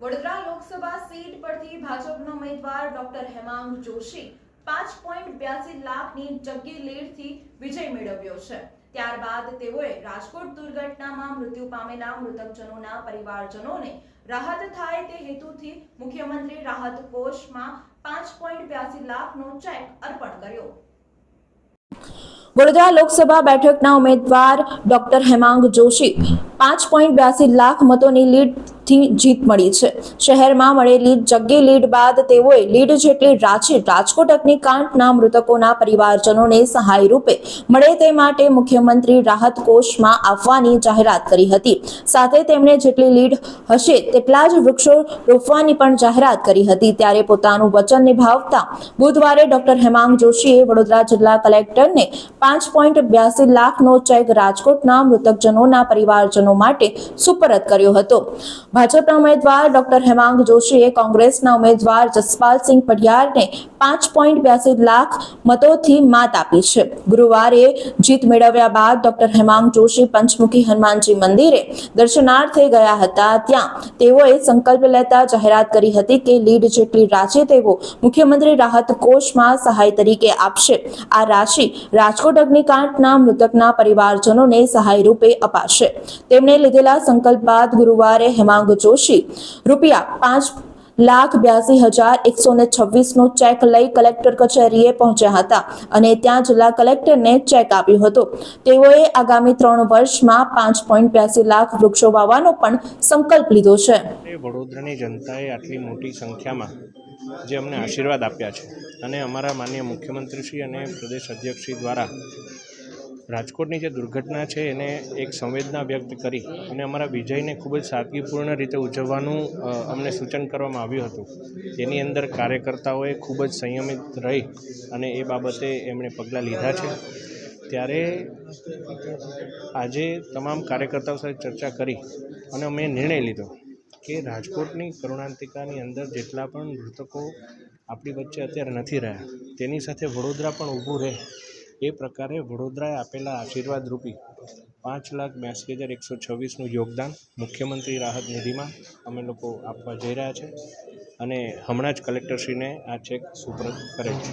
Vadodara Lok Sabha seat પરથી ભાજપના ઉમેદવાર ડોક્ટર હેમાંગ જોશી પાંચ પોઈન્ટ બ્યાસી લાખની જગ્ગી લીડથી વિજય મેળવ્યો છે. ત્યારબાદ તેઓએ રાજકોટ દુર્ઘટનામાં મૃત્યુ પામેલા મૃતકજનોના પરિવારજનોને રાહત થાય તે હેતુથી મુખ્યમંત્રી રાહત કોષમાં પાંચ પોઈન્ટ બ્યાસી લાખનો ચેક અર્પણ કર્યો. વડોદરા લોકસભા બેઠકના ઉમેદવાર ડોક્ટર હેમાંગ જોશી પાંચ પોઈન્ટ બ્યાસી લાખ મતોની લીડથી જીત મળી છે. શહેરમાં મળેલી જગ્ગી લીડ બાદ તેઓએ લીડ જેટલી રાંચી રાજકોટ અગ્નિકાંડના મૃતકોના પરિવારજનોને સહાય રૂપે મળે તે માટે મુખ્યમંત્રી રાહત કોષમાં આપવાની જાહેરાત કરી હતી. સાથે તેમણે જેટલી લીડ હશે તેટલા જ વૃક્ષો રોપવાની પણ જાહેરાત કરી હતી. ત્યારે પોતાનું વચન નિભાવતા બુધવારે ડોક્ટર હેમાંગ જોશીએ વડોદરા જિલ્લા કલેક્ટરને પાંચ પોઈન્ટ બ્યાસી લાખનો ચેક રાજકોટના મૃતકજનોના પરિવારજનો માટે સુપરત કર્યો હતો. ભાજપના ઉમેદવાર ડોક્ટર હેમાંગ જોશીએ કોંગ્રેસના ઉમેદવાર જસપાલસિંહ પઢિયારને પાંચ પોઈન્ટ બ્યાસી લાખ મતોથી માત આપી છે. ગુરુવારે જીત મેળવ્યા બાદ ડોક્ટર હેમાંગ જોશી પંચમુખી હનુમાનજી મંદિરે દર્શનાર્થે ગયા હતા. ત્યાં તેઓએ સંકલ્પ લેતા જાહેરાત કરી હતી કે લીડ જેટલી રાશિ તેઓ મુખ્યમંત્રી રાહત કોષમાં સહાય તરીકે આપશે. આ રાશિ રાજકોટ અગ્નિકાંડના મૃતકના પરિવારજનોને સહાય રૂપે અપાશે. તેમણે લીધેલા સંકલ્પ બાદ ગુરુવારે હેમાંગ જોશી. રૂપિયા પાંચ લાખ બ્યાસી હજાર એકસો ને છવ્વીસનો ચેક લઈ કલેક્ટર કચેરીએ પહોંચ્યા હતા અને ત્યાં જિલ્લા કલેક્ટરને ચેક આપ્યો હતો. તેઓએ આગામી ત્રણ વર્ષમાં પાંચ પોઈન્ટ બ્યાસી લાખ વૃક્ષો વાવવાનો પણ સંકલ્પ લીધો છે. વડોદરાની જનતાએ આટલી મોટી સંખ્યામાં જે અમને આશીર્વાદ આપ્યા છે અને અમારા માનનીય મુખ્યમંત્રીશ્રી અને પ્રદેશ અધ્યક્ષશ્રી દ્વારા રાજકોટની જે દુર્ઘટના છે, એને એક સંવેદના વ્યક્ત કરી અને અમારા વિજયને ખૂબ જ સાદગીપૂર્ણ રીતે ઉજવવાનું અમને સૂચન કરવામાં આવ્યું હતું. તેની અંદર કાર્યકર્તાઓએ ખૂબ જ સંયમિત રહી અને એ બાબતે એમણે પગલાં લીધા છે. ત્યારે આજે તમામ કાર્યકર્તાઓ સાથે ચર્ચા કરી અને અમે નિર્ણય લીધો કે રાજકોટની કરુણાંતિકાની અંદર જેટલા પણ મૃતકો આપણી વચ્ચે અત્યારે નથી રહ્યા, તેની સાથે વડોદરા પણ ઊભું રહે. એ પ્રકારે વડોદરાએ આપેલા આશીર્વાદ રૂપી પાંચ લાખ બ્યાસી હજાર એકસો છવ્વીસનું યોગદાન મુખ્યમંત્રી રાહત નિધિમાં અમે લોકો આપવા જઈ રહ્યા છે. અને હમણાં જ કલેક્ટરશ્રીને આ ચેક સુપરત કરે છે.